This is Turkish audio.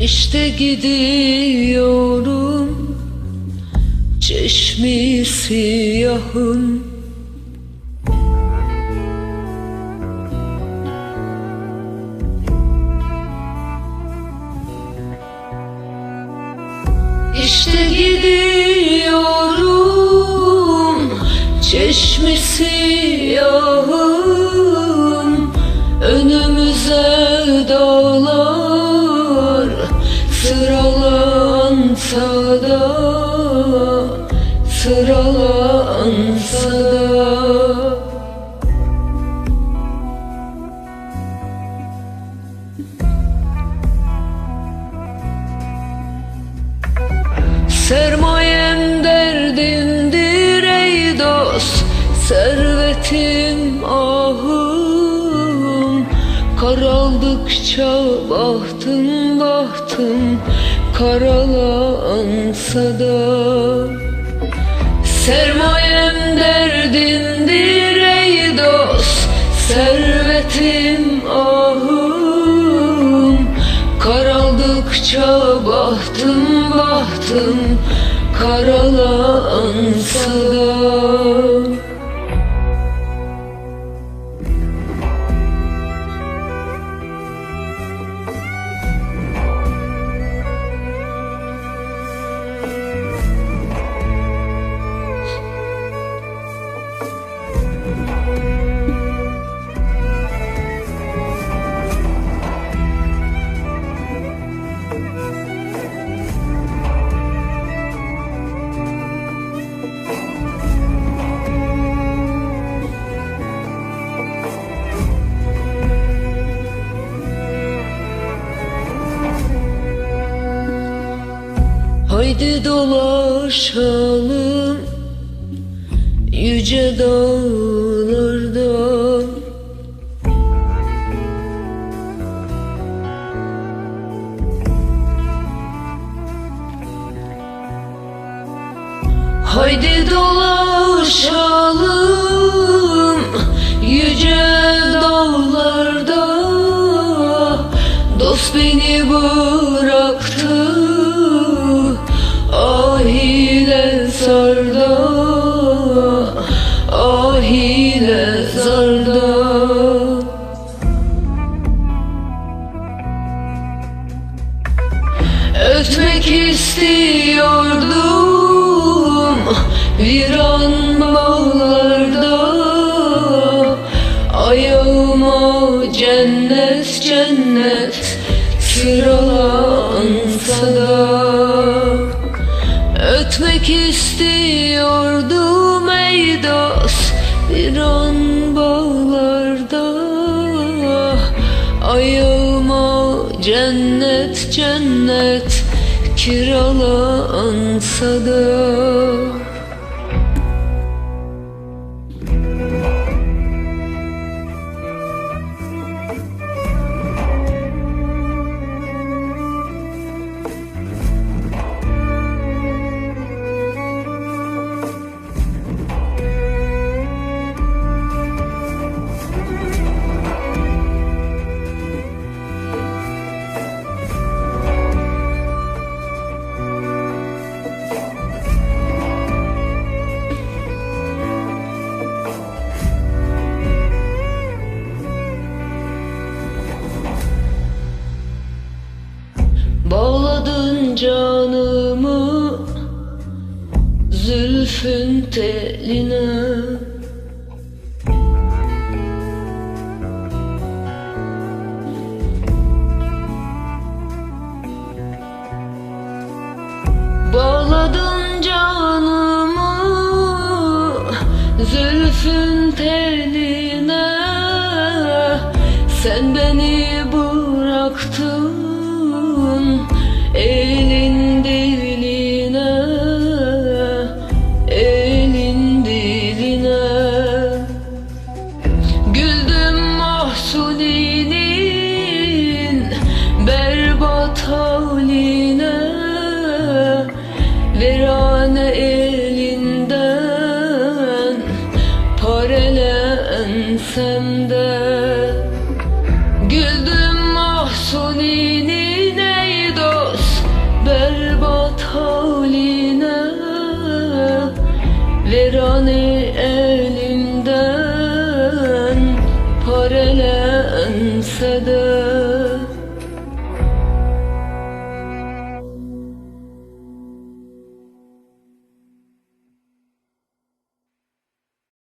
İşte gidiyorum Çeşmi siyahın. İşte gidiyorum Çeşmi siyahın. Önümüze dağlar Sıralansa da Sıralansa da Sermayem derdimdir ey dost Servetim Karaldıkça bahtım bahtım Karalansa da. Sermayem derdimdir ey dost Servetim ahım. Karaldıkça bahtım bahtım Karalansa da Haydi dolaşalım yüce dağlarda. Haydi dolaşalım yüce dağlarda. Dost beni bıraktı ahile zarda. Ötmek istiyordum viran bağlarda. Ayağıma cennet cennet sıralansa da. Ötmek istiyordum cennet cennet kiralansa da canımı zülfün teline. Bağladın canımı zülfün teline. Sen beni bıraktın elin diline Hani elinden paralense de